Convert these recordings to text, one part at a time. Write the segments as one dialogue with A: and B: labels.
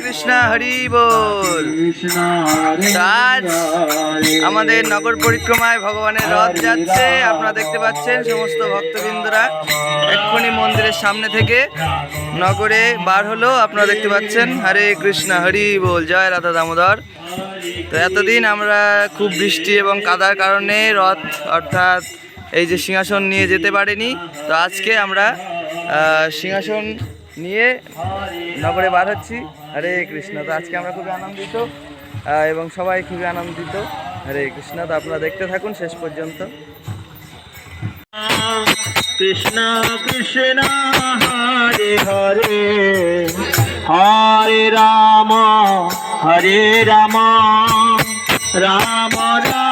A: কৃষ্ণ হরি বল আমাদের নগর পরিক্রমায় ভগবানের রথ যাচ্ছে আপনারা দেখতে পাচ্ছেন সমস্ত ভক্তবৃন্দরা এক্ষুনি মন্দিরের সামনে থেকে নগরে বার হলো আপনারা দেখতে পাচ্ছেন হরে কৃষ্ণা হরি বল জয় রাধা দামোদর তো এতদিন আমরা খুব বৃষ্টি এবং কাদার কারণে রথ অর্থাৎ এই যে সিংহাসন নিয়ে যেতে পারিনি তো আজকে আমরা সিংহাসন নিয়ে নগরে বার হচ্ছি হরে কৃষ্ণ তো আজকে আমরা খুবই আনন্দিত এবং সবাই খুবই আনন্দিত হরে কৃষ্ণ তো আপনারা দেখতে থাকুন শেষ পর্যন্ত
B: কৃষ্ণ কৃষ্ণ হরে হরে হরে রাম হরে রাম রাম রাম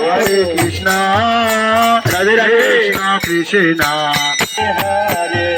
B: హరే కృష్ణ రవి రవి కృష్ణ కృష్ణ హరే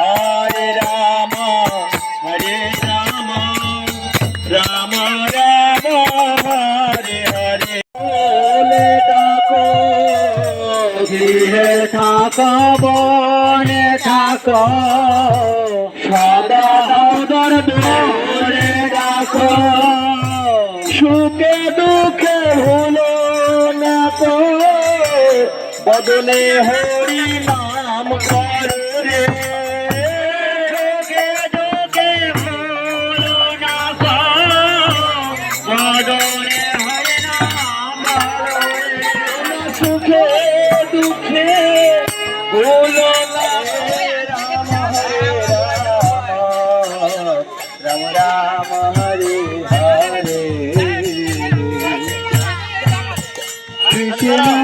B: హరే రామ హరే రామ రామ రామ హరే హరే బోలే ఠాకో గిరి ఠాకా బోలే ఠాకా সাধনে হরি নাম করে Krishna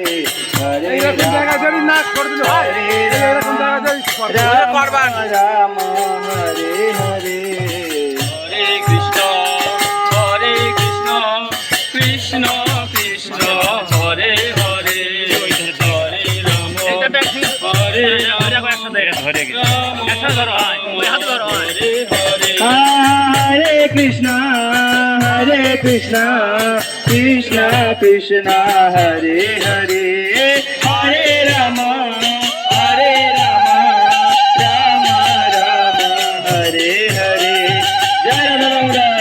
B: এইরকম জায়গায় যদি নাচ করে দিল হয় এইরকম জায়গায় যদি করবেন রাম হরে হরে হরে কৃষ্ণ হরে কৃষ্ণ কৃষ্ণ কৃষ্ণ হরে হরে হরে রাম হরে
A: হরে কৃষ্ণ
B: হরে Krishna Hare Krishna, Krishna Krishna, Hare Hare, Hare Rama, Hare Rama, Rama Rama, Hare Hare. Jai Radha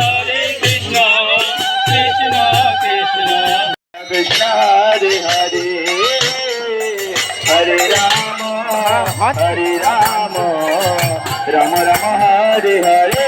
B: Hare Krishna, Krishna Krishna, Krishna Hare Hare, Hare Rama, Hare Rama, Rama Rama Hare Hare.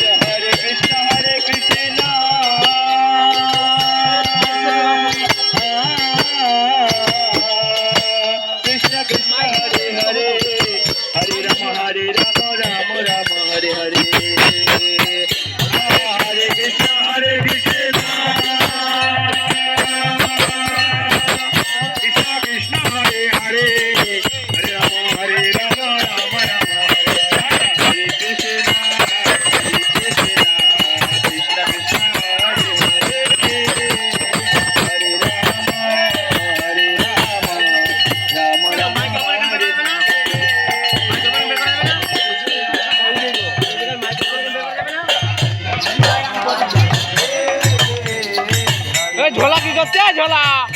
A: ঝোলা কি করছে ঝোলা